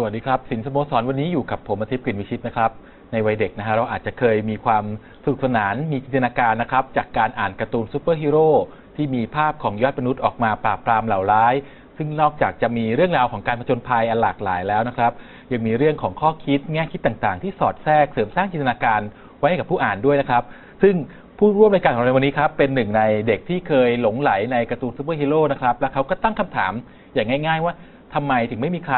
สวัสดีครับ สินสโมสรวันนี้อยู่กับผมอาทิตย์กลิ่นวิชิตนะครับ ในวัยเด็กนะฮะเราอาจจะเคยมีความสนุกสนานมีจินตนาการนะครับ จากการอ่านการ์ตูนซูเปอร์ฮีโร่ที่มีภาพของยอดมนุษย์ออกมาปราบปรามเหล่าร้าย ซึ่งนอกจากจะมีเรื่องราวของการผจญภัยอันหลากหลายแล้วนะครับ ยังมีเรื่องของข้อคิดแง่คิดต่างๆ ที่สอดแทรกเสริมสร้างจินตนาการไว้ให้กับผู้อ่านด้วยนะครับ ซึ่งผู้ร่วมรายการของเราในวันนี้ครับเป็นหนึ่งในเด็กที่เคยหลงไหลในการ์ตูนซูเปอร์ฮีโร่นะครับและเขาก็ตั้งคำถามอย่างง่าย ๆ ว่า ทำไมถึงไม่มีใคร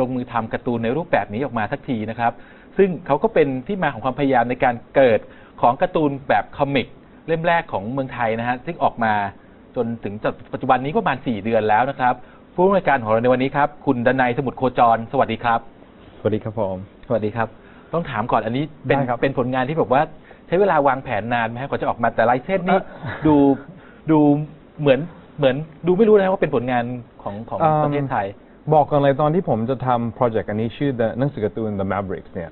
ลงมือทำการ์ตูนในรูปแบบนี้ออกมาสักทีนะครับ ซึ่งเขาก็เป็นที่มาของความพยายามในการเกิดของการ์ตูนแบบคอมิกเล่มแรกของเมืองไทยนะฮะซึ่งออกมาจนถึงปัจจุบันนี้ก็ประมาณ 4 เดือนแล้วนะครับ ผู้ร่วมรายการของเราในวันนี้ครับคุณดนัยสมุทรโคจร สวัสดีครับ สวัสดีครับผมสวัสดีครับ ต้องถามก่อนอันนี้เป็นได้ครับเป็นผลงานที่แบบว่าใช้เวลาวางแผนนานไหมฮะกว่าจะออกมาแต่ลายเส้นนี่เอ่อดูดูเหมือนเหมือนดูไม่รู้นะว่าเป็นผลงานของของอืมประเทศไทย บอกกันเลยตอนที่ผมจะทำโปรเจกต์อันนี้ชื่อ The หนังสือการ์ตูน The Mavericks เนี่ย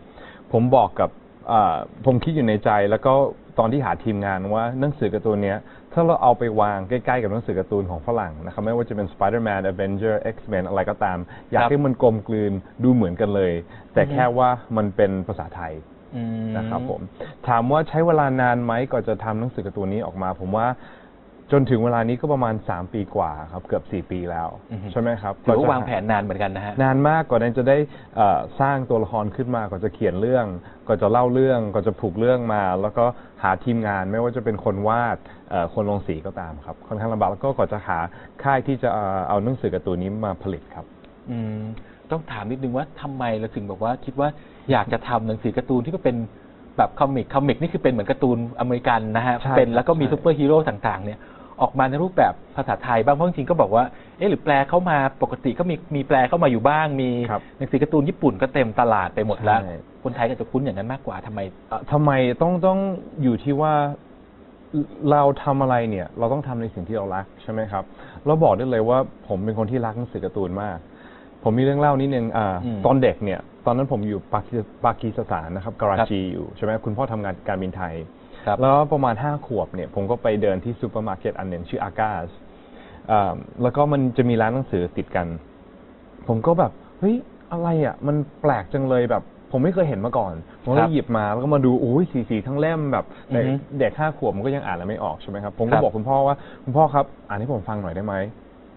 ผมบอกกับอ่าผมคิดอยู่ในใจ แล้วก็ตอนที่หาทีมงานว่าหนังสือการ์ตูนเนี้ยถ้าเราเอาไปวางใกล้ๆกับหนังสือการ์ตูนของฝรั่งนะครับไม่ว่าจะเป็น Spider-Man Avenger X-Men อะไรก็ตาม อยากครับให้มันกลมกลืนดูเหมือนกันเลย แต่อือฮึแค่ว่ามันเป็นภาษาไทยอืมนะครับผมถามว่าใช้เวลานานไหมก่อนจะทำหนังสือการ์ตูนนี้ออกมา ผมว่า จนถึงเวลานี้ก็ประมาณ 3 ปีกว่าครับเกือบ 4 ปีแล้ว อือฮึ ใช่ไหมครับถือว่าก็จะวางแผนนานเหมือนกันนะฮะ นานมากก่อนนั้นจะได้เอ่อสร้างตัวละครขึ้นมาก่อนจะเขียนเรื่องก่อนจะเล่าเรื่องก่อนจะผูกเรื่องมา แล้วก็หาทีมงานไม่ว่าจะเป็นคนวาดเอ่อคนลงสีก็ตามครับค่อนข้างลำบากแล้วก็ก่อนจะหาค่ายที่จะเอ่อเอาหนังสือการ์ตูนนี้มาผลิตครับ อืมต้องถามนิดนึงว่าทำไมเราถึงบอกว่าคิดว่าอยากจะทำหนังสือการ์ตูนที่ก็เป็นแบบคอมิกคอมิกนี่คือเป็นเหมือนการ์ตูนอเมริกันนะฮะใช่เป็นแล้วก็มีใช่ ซูเปอร์ฮีโร่ต่างๆเนี่ย ออกมาในรูปแบบภาษาไทยบ้างเพราะจริงๆก็บอกว่าเอ๊ะหรือแปลเข้ามาปกติก็มีมีแปลเข้ามาอยู่บ้าง มีครับ หนังสือการ์ตูนญี่ปุ่นก็เต็มตลาดไปหมดแล้ว ใช่ คนไทยก็จะคุ้นอย่างนั้นมากกว่าทำไม เอ่อทำไมต้องต้องอยู่ที่ว่าเราทำอะไรเนี่ย เราต้องทำในสิ่งที่เรารักใช่ไหมครับ เราบอกได้เลยว่าผมเป็นคนที่รักหนังสือการ์ตูนมาก ผมมีเรื่องเล่านิดนึงอาอืมตอนเด็กเนี่ย ตอนนั้นผมอยู่ปากีปากีสถานนะครับกราชีอยู่ใช่ไหมคุณพ่อทำงานการบินไทย ครับแล้วประมาณห้าขวบเนี่ยผมก็ไปเดินที่ซูเปอร์มาร์เก็ตอันหนึ่งชื่ออากาสแล้วก็มันจะมีร้านหนังสือติดกัน ผมก็แบบเฮ้ยอะไรอะ มันแปลกจังเลยแบบ ผมไม่เคยเห็นมาก่อนผมก็ครับหยิบมาแล้วก็มาดูโอ้ยสีสีทั้งเล่มแบบอือฮึเด็กห้าขวบมันก็ยังอ่านอะไรไม่ออกใช่ไหมครับผมคก็รับบอกคุณพ่อว่าคุณพ่อครับ อ่านให้ผมฟังหน่อยได้ไหม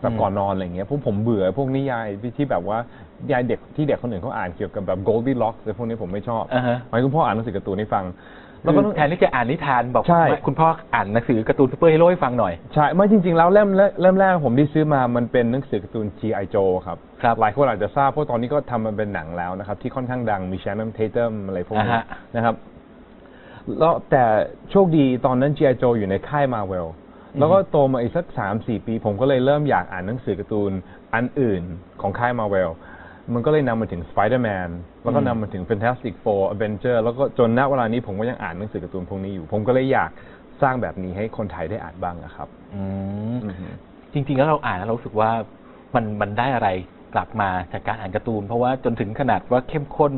แบบอืมก่อนนอนอะไรอย่างเงี้ยพวกผมเบื่อพวกนิยายที่ที่แบบว่ายายเด็กที่เด็กคนอื่นเขาอ่านเกี่ยวกับแบบ Goldilocks อะไรพวกนี้ผมไม่ชอบอ่าฮะให้คุณพ่ออ่านหนังสือการ์ตูนให้ฟัง แล้วก็แทนที่จะอ่านนิทานบอกใช่ว่าคุณพ่ออ่านหนังสือการ์ตูนซูเปอร์ฮีโร่ให้ฟังหน่อย ใช่ไม่จริง ๆ แล้วเล่มแรกเล่มแรกผมที่ซื้อมามันเป็นหนังสือการ์ตูน G.I. Joe ครับครับหลายคนอาจจะทราบเพราะตอนนี้ก็ทำมันเป็นหนังแล้วนะครับ ที่ค่อนข้างดังมี Channing Tatum อะไรพวกนี้อ่าฮะ นะครับ แล้วแต่โชคดีตอนนั้น G.I. Joe อยู่ในค่าย Marvel แล้วก็โตมาอีกสักสามสี่ปี ผมก็เลยเริ่มอยากอ่านหนังสือการ์ตูนอันอื่นของค่าย Marvel มันก็เลยนำมาถึง Spider-Man แล้วก็อืมนำมาถึง Fantastic Four Avenger แล้วก็จนณเวลานี้ผมก็ยังอ่านหนังสือการ์ตูนพวกนี้อยู่ ผมก็เลยอยากสร้างแบบนี้ให้คนไทยได้อ่านบ้างนะครับ อืมอือฮึ จริงๆแล้วเราอ่านแล้วเรารู้สึกว่ามันมันได้อะไรกลับมาจากการอ่านการ์ตูน เพราะว่าจนถึงขนาดว่าเข้มข้น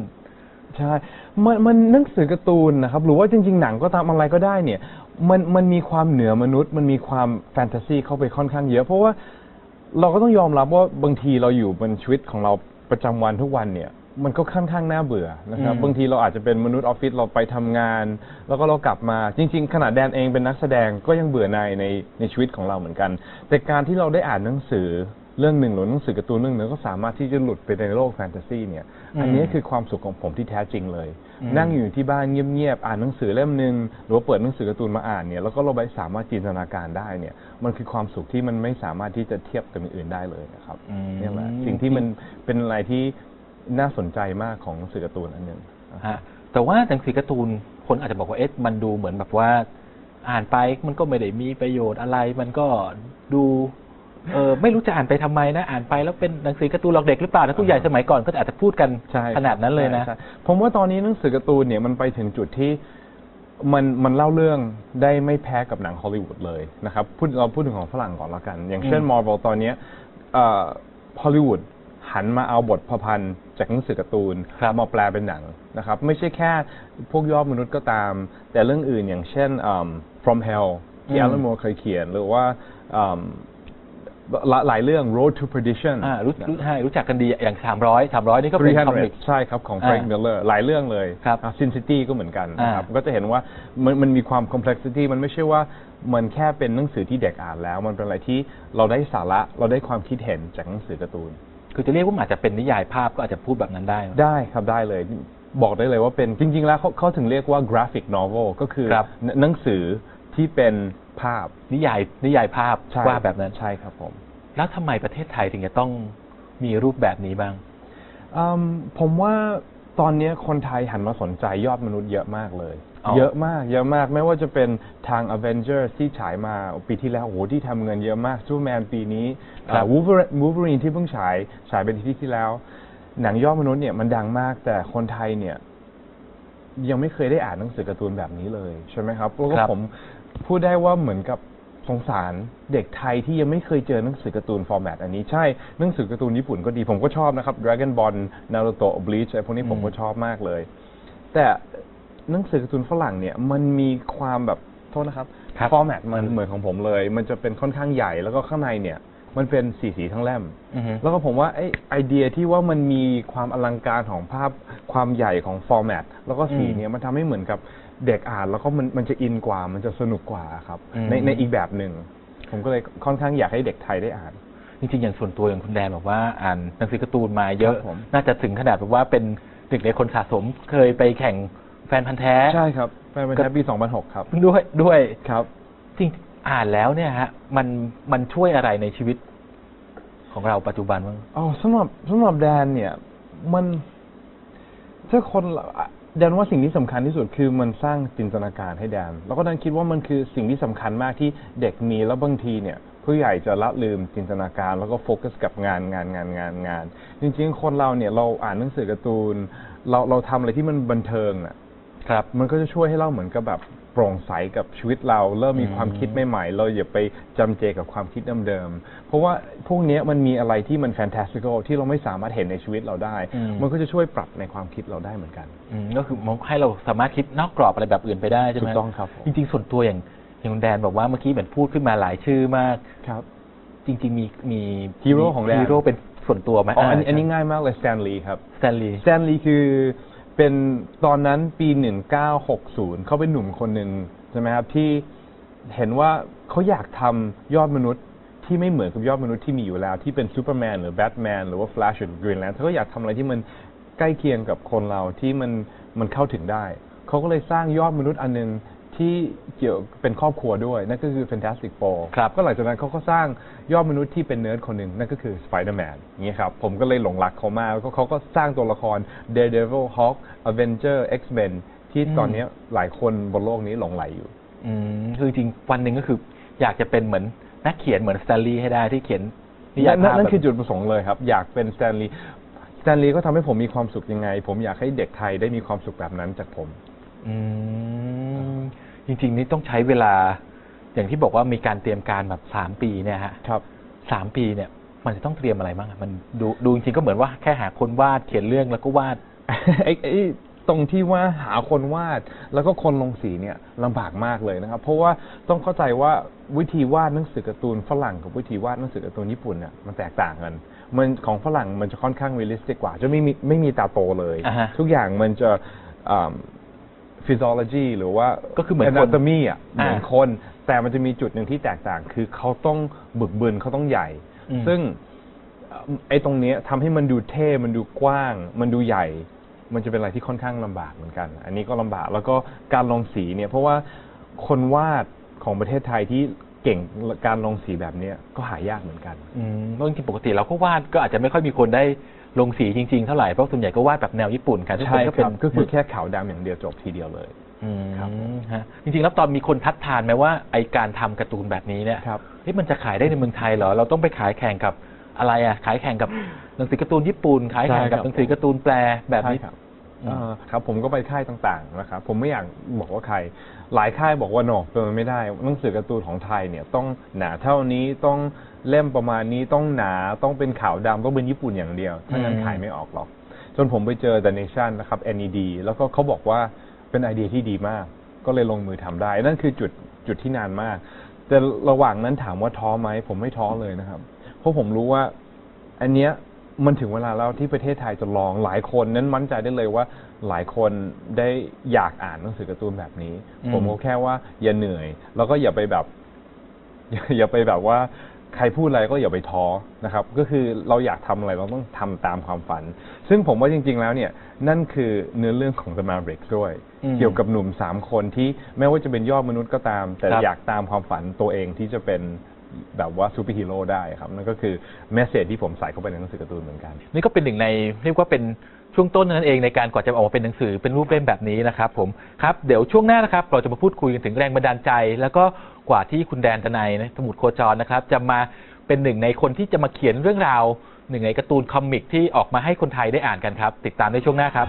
ใช่ มันมันหนังสือการ์ตูนนะครับ หรือว่าจริง ๆ หนังก็ตามอะไรก็ได้เนี่ย มันมันมีความเหนือมนุษย์ มันมีความแฟนตาซีเข้าไปค่อนข้างเยอะ เพราะว่าเราก็ต้องยอมรับว่าบางทีเราอยู่บนชีวิตของเรา ประจำวันทุกวันเนี่ยมันก็ค่อนข้างน่าเบื่อนะครับอืมบางทีเราอาจจะเป็นมนุษย์ออฟฟิศเราไปทำงาน แล้วก็เรากลับมาจริง ๆ ขนาดแดนเองเป็นนักแสดงก็ยังเบื่อในายในในชีวิตของเราเหมือนกัน แต่การที่เราได้อ่านหนังสือ เรื่องหนึ่งหรือหนังสือการ์ตูนเรื่องหนึ่งก็สามารถที่จะหลุดไปในโลกแฟนตาซีเนี่ย อันนี้คือความสุขของผมที่แท้จริงเลยอืมนั่งอยู่ที่บ้านเงียบๆอ่านหนังสือเล่มหนึ่งหรือว่าเปิดหนังสือการ์ตูนมาอ่านเนี่ยแล้วก็เราไปสามารถจินตนาการได้เนี่ย มันคือความสุขที่มันไม่สามารถที่จะเทียบกับอย่างอื่นได้เลยนะครับอืมนี่แหละสิ่งที่มันเป็นอะไรที่น่าสนใจมากของหนังสือการ์ตูนอันหนึ่งฮะแต่ว่าหนังสือการ์ตูนคนอาจจะบอกว่าเอ๊ะมันดูเหมือนแบบว่า อ่านไปมันก็ไม่ได้มีประโยชน์อะไร มันก็ดู เออไม่รู้จะอ่านไปทำไมนะ อ่านไปแล้วเป็นหนังสือการ์ตูนหลอกเด็กหรือเปล่านะผู้ใหญ่สมัยก่อนก็อาจจะพูดกันใช่ครับขนาดนั้นเลยนะใช่ใช่ผมว่าตอนนี้หนังสือการ์ตูนเนี่ยมันไปถึงจุดที่มันมันเล่าเรื่องได้ไม่แพ้กับหนังฮอลลีวูดเลยนะครับพูดเราพูดถึงของฝรั่งก่อนแล้วกัน อย่างเช่นอืมมอร์ v วตอนเนี้ยฮอลลีวูดหันมาเอาบทประพันธ์จากหนังสือการ์ตูนครับมาแปลเป็นหนังนะครับ ไม่ใช่แค่พวกยอดมนุษย์ก็ตาม แต่เรื่องอื่นอย่างเช่นอืม From Hell ที่อืมแอลเลนมัวเคยเขียนหรือว่าอืม หลายหลายเรื่อง Road to Perdition อ่ารู้รู้ใช่รู้จักกันดีอย่าง 300 300 นี่ก็เป็นคอมิก300ใช่ครับ ของอ่า Frank Miller หลายเรื่องเลยครับซินซิตี้ก็เหมือนกันนะครับอ่าก็จะเห็นว่ามันมันมีความ complexity มันไม่ใช่ว่ามันแค่เป็นหนังสือที่เด็กอ่านแล้ว มันเป็นอะไรที่เราได้สาระเราได้ความคิดเห็นจากหนังสือการ์ตูน คือจะเรียกว่ามันอาจจะเป็นนิยายภาพก็อาจจะพูดแบบนั้นได้ ได้ครับได้เลยบอกได้เลยว่าเป็นจริง ๆ แล้วเขาเขาถึงเรียกว่า graphic novel ก็คือครับหนหนังสือ ที่เป็นภาพ นิยายนิยายภาพใช่ว่าแบบนั้น ใช่ครับผม แล้วทำไมประเทศไทยถึงจะต้องมีรูปแบบนี้บ้าง อืมผมว่าตอนนี้คนไทยหันมาสนใจยอดมนุษย์เยอะมากเลย อ๋อ เยอะมาก เยอะมาก ไม่ว่าจะเป็นทาง Avengers ที่ฉายมาปีที่แล้ว โอ้โห ที่ทำเงินเยอะมากซูเปอร์แมนปีนี้ครับวูฟเวอรีนที่เพิ่งฉาย ฉายเป็นที่ที่แล้ว หนังยอดมนุษย์เนี่ยมันดังมาก แต่คนไทยเนี่ย ยังไม่เคยได้อ่านหนังสือการ์ตูนแบบนี้เลย ใช่ไหมครับแล้วก็ครับ ผม พูดได้ว่าเหมือนกับสงสารเด็กไทยที่ยังไม่เคยเจอหนังสือการ์ตูนฟอร์แมตอันนี้ใช่หนังสือการ์ตูนญี่ปุ่นก็ดีผมก็ชอบนะครับ Dragon Ball Naruto Bleach อะไรพวกนี้ผมก็ชอบมากเลย แต่หนังสือการ์ตูนฝรั่งเนี่ยมันมีความแบบโทษนะครับครับฟอร์แมตมันเหมือนของผมเลย มันจะเป็นค่อนข้างใหญ่แล้วก็ข้างในเนี่ย มันเป็นสีสีทั้งเล่มอือฮึแล้วก็ผมว่าไอ้ไอเดียที่ว่ามันมีความอลังการของภาพความใหญ่ของฟอร์แมตแล้วก็สีอืมเนี่ยมันทำให้เหมือนกับ เด็กอ่านแล้วก็มันมันจะอินกว่ามันจะสนุกกว่าครับอืม ในในอีกแบบหนึ่ง ผมก็เลยค่อนข้างอยากให้เด็กไทยได้อ่าน จริงๆอย่างส่วนตัวอย่างคุณแดนบอกว่าอ่านหนังสือการ์ตูนมาเยอะ ครับผม น่าจะถึงขนาดแบบว่าเป็นหนึ่งในคนสะสมเคยไปแข่งแฟนพันธ์แท้ ใช่ครับแฟนเป็นแทบปี2006 ครับด้วยด้วย ครับ จริงอ่านแล้วเนี่ยฮะ มันมันช่วยอะไรในชีวิตของเราปัจจุบันบ้าง อ๋อสำหรับสำหรับแดนเนี่ย มันถ้าคนอะ แดนว่าสิ่งที่สำคัญที่สุดคือมันสร้างจินตนาการให้แดน แล้วก็แดนคิดว่ามันคือสิ่งที่สำคัญมากที่เด็กมีแล้วบางทีเนี่ยผู้ใหญ่จะละลืมจินตนาการ แล้วก็โฟกัสกับงานงานงานงานงาน จริงๆ คนเราเนี่ยเราอ่านหนังสือการ์ตูน เราเราทำอะไรที่มันบันเทิงอะครับ มันก็จะช่วยให้เราเหมือนกับแบบโปร่งใสกับชีวิตเรา เริ่มมีอืมความคิดใหม่ๆ เราอย่าไปจำเจกับความคิดเดิมๆเพราะว่าพวกเนี้ยมันมีอะไรที่มันแฟนตาสติคที่เราไม่สามารถเห็นในชีวิตเราได้อืมมันก็จะช่วยปรับในความคิดเราได้เหมือนกันอืมก็คือมองให้เราสามารถคิดนอกกรอบอะไรแบบอื่นไปได้ใช่ไหมถูกต้องครับผมจริง ๆ ส่วนตัวอย่างอย่างคุณแดนบอกว่าเมื่อกี้เหมือนพูดขึ้นมาหลายชื่อมาก ครับ จริง ๆ มีมีฮีโร่ของแดน ฮีโร่เป็นส่วนตัวไหมอ๋ออันนี้อันนี้ง่ายมากเลยสแตนลีย์ครับ สแตนลีย์สแตนลีย์คือ เป็นตอนนั้นปี 1960 เขาเป็นหนุ่มคนหนึ่งใช่ไหมครับที่เห็นว่าเขาอยากทำยอดมนุษย์ที่ไม่เหมือนกับยอดมนุษย์ที่มีอยู่แล้ว ที่เป็นซูเปอร์แมนหรือแบทแมนหรือว่าแฟลชหรือกรีนแลนด์เขาก็อยากทำอะไรที่มันใกล้เคียงกับคนเราที่มันมันเข้าถึงได้ เขาก็เลยสร้างยอดมนุษย์อันหนึง ที่เกี่ยวเป็นครอบครัวด้วยนั่นก็คือ Fantastic Four ครับก็หลังจากนั้นเขาก็สร้างยอดมนุษย์ที่เป็นเนิร์ดคนหนึ่งนั่นก็คือ Spider-Man อย่างนี้ครับผมก็เลยหลงรักเขามากแล้วก็เขาก็สร้างตัวละคร Daredevil Hawk Avenger X-Men ที่ตอนนี้หลายคนบนโลกนี้หลงไหลอยู่อืมคือจริงๆวันหนึ่งก็คืออยากจะเป็นเหมือนนักเขียนเหมือนสแตนลีย์ให้ได้ที่เขียนนิยายนั่นภาพนั่นแบบคือจุดประสงค์เลยครับ อยากเป็นสแตนลีย์สแตนลีย์ก็ทำให้ผมมีความสุขยังไง ผมอยากให้เด็กไทยได้มีความสุขแบบนั้นจากผม อืม จริง ๆ นี่ต้องใช้เวลา อย่างที่บอกว่ามีการเตรียมการแบบสามปีเนี่ยฮะครับสามปีเนี่ย มันจะต้องเตรียมอะไรบ้างอะมันดูดูจริงๆก็เหมือนว่าแค่หาคนวาดเขียนเรื่องแล้วก็วาด ไอ้ไอ้ตรงที่ว่าหาคนวาดแล้วก็คนลงสีเนี่ยลำบากมากเลยนะครับ เพราะว่าต้องเข้าใจว่าวิธีวาดหนังสือการ์ตูนฝรั่งกับวิธีวาดหนังสือการ์ตูนญี่ปุ่นเนี่ยมันแตกต่างกัน มันของฝรั่งมันจะค่อนข้างเรียลลิสติกกว่า จะไม่มีไม่มีตาโตเลย อ่าฮะ ทุกอย่างมันจะฟิสิโอโลจีหรือว่าก็คือเหมือนคนนาตมีอะเหมือนอ่าคน แต่มันจะมีจุดหนึ่งที่แตกต่าง คือเขาต้องบึกบึนเขาต้องใหญ่ อืม ซึ่งเอ่อไอ้ตรงเนี้ยทำให้มันดูเท่มันดูกว้าง มันดูใหญ่ มันจะเป็นอะไรที่ค่อนข้างลำบากเหมือนกัน อันนี้ก็ลำบากแล้วก็การลงสีเนี่ย เพราะว่าคนวาดของประเทศไทยที่เก่งการลงสีแบบเนี้ยก็หายากเหมือนกัน อืมเพราะจริงๆปกติเราก็วาดก็อาจจะไม่ค่อยมีคนได้ ลงสีจริงๆเท่าไหร่เพราะส่วนใหญ่ก็วาดแบบแนวญี่ปุ่นกันทุกคใช่นก็คเป็นรับก็คือแค่ขาวดำอย่างเดียวจบทีเดียวเลยอืมครับฮะจริงๆแล้วตอนมีคนทัดทานไหมว่าไอการทำการ์ตูนแบบนี้เนี่ยครับเฮ้ยมันจะขายได้ในเมืองไทยเหรอเราต้องไปขายแข่งกับอะไรอะขายแข่งกับหนังสือการ์ตูนญี่ปุ่นขายแข่งกับใช่ครับหนังสือการ์ตูนแปลแบบนี้ใช่ครับอืมเอ่อครับผมก็ไปค่ายต่างๆนะครับผมไม่อยากบอกว่าใคร หลายค่ายบอกว่าโนเป็นไปไม่ได้หนังสือการ์ตูนของไทยเนี่ยต้องหนาเท่านี้ต้อง เล่มประมาณนี้ต้องหนาต้องเป็นขาวดำต้องเป็นญี่ปุ่นอย่างเดียวถ้างั้นอืมขายไม่ออกหรอก จนผมไปเจอ The Nation นะครับ NED แล้วก็เขาบอกว่าเป็นไอเดียที่ดีมาก ก็เลยลงมือทำได้ นั่นคือจุดจุดที่นานมาก แต่ระหว่างนั้นถามว่าท้อไหม ผมไม่ท้อเลยนะครับ เพราะผมรู้ว่า อันเนี้ยมันถึงเวลาแล้วที่ประเทศไทยจะลองหลายคนนั้นมั่นใจได้เลยว่าหลายคนได้อยากอ่านหนังสือการ์ตูนแบบนี้อืมผมก็แค่ว่าอย่าเหนื่อย แล้วก็อย่าไปแบบ อย่าอย่าไปแบบว่า ใครพูดอะไรก็อย่าไปท้อนะครับ ก็คือเราอยากทำอะไรเราต้องทำตามความฝัน ซึ่งผมว่าจริง ๆ แล้วเนี่ยนั่นคือเนื้อเรื่องของ The Mavericks ด้วยอืมเกี่ยวกับหนุ่มสามคนที่แม้ว่าจะเป็นยอดมนุษย์ก็ตาม แต่ครับอยากตามความฝันตัวเองที่จะเป็นแบบว่าซูเปอร์ฮีโร่ได้ครับ นั่นก็คือเมสเซจที่ผมใส่เข้าไปในหนังสือการ์ตูนเหมือนกัน นี่ก็เป็นหนึ่งในเรียกว่าเป็น ช่วงต้นนั่นเองในการก่อนจะออกมาเป็นหนังสือเป็นรูปเล่มแบบนี้นะครับผมครับเดี๋ยวช่วงหน้านะครับเราจะมาพูดคุยกันถึงแรงบันดาลใจ แล้วก็กว่าที่คุณแดนทนายนะสมุดโคจรนะครับจะมาเป็นหนึ่งในคนที่จะมาเขียนเรื่องราวหนึ่งในการ์ตูนคอมิกที่ออกมาให้คนไทยได้อ่านกันครับ ติดตามในช่วงหน้าครับ